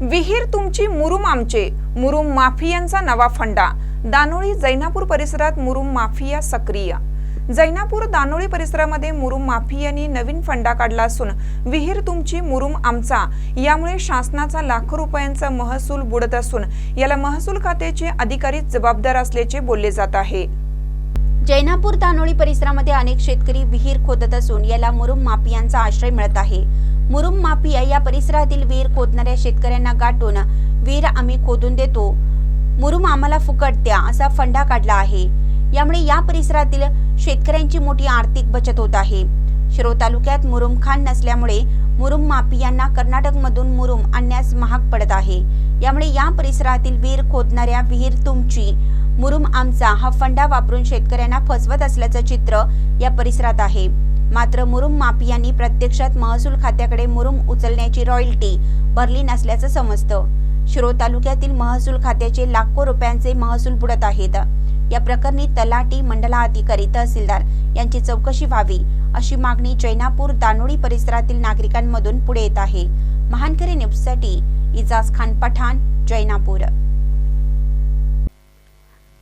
विहीर तुमची मुरुम आमचे मुरुम माफियांचा नवा फंडा. दानोळी जैनापूर परिसरात मुरुम माफिया सक्रिय. जैनापूर दानोळी परिसरामध्ये मुरुम माफियांनी नवीन फंडा काढला असून विहीर तुमची मुरुम आमचा. यामुळे शासनाचा लाखो रुपयांचा महसूल बुडत असून याला महसूल खात्याचे अधिकारी जबाबदार असल्याचे बोलले जात आहे. जैनापूर तानोळी परिसरामध्ये अनेक शेतकरी विहीर खोदत असून याला मुरुम माफियांचा आश्रय मिळत आहे. मुरुम माफिया या परिसरातील विहीर खोदणाऱ्या शेतकऱ्यांना गाठून विहीर आम्ही खोदून देतो. मुरुम आम्हाला फुकट द्या असा फंडा काढला आहे. यामुळे या परिसरातील शेतकऱ्यांची मोठी आर्थिक बचत होत आहे. शिरो तालुक्यात मुरुम खान नसल्यामुळे मुरुम माफियांना कर्नाटकमधून मुरुम आणण्यास महाग पडत आहे. यामुळे या परिसरातील विहीर खोदणाऱ्या विहीर तुमची मुरुम आमचा हा फंडा वापरून शेतकऱ्यांना फसवत असल्याचं चित्र या परिसरात आहे. मात्र मुरुम माफियांनी प्रत्यक्षात महसूल खात्याकडे मुरुम उचलण्याची रॉयल्टी भरली नसल्याचं समजतं. शिरो तालुक्यातील महसूल खात्याचे लाखो रुपयांचे महसूल बुडत आहेत. या प्रकरणी तलाठी मंडलाधिकारी तहसीलदार यांची चौकशी व्हावी अशी मागणी जैनापूर दानोळी परिसरातील नागरिकांमधून पुढे येत आहे. महानकरी न्यूजसाठी इजाज खान पठाण जैनापूर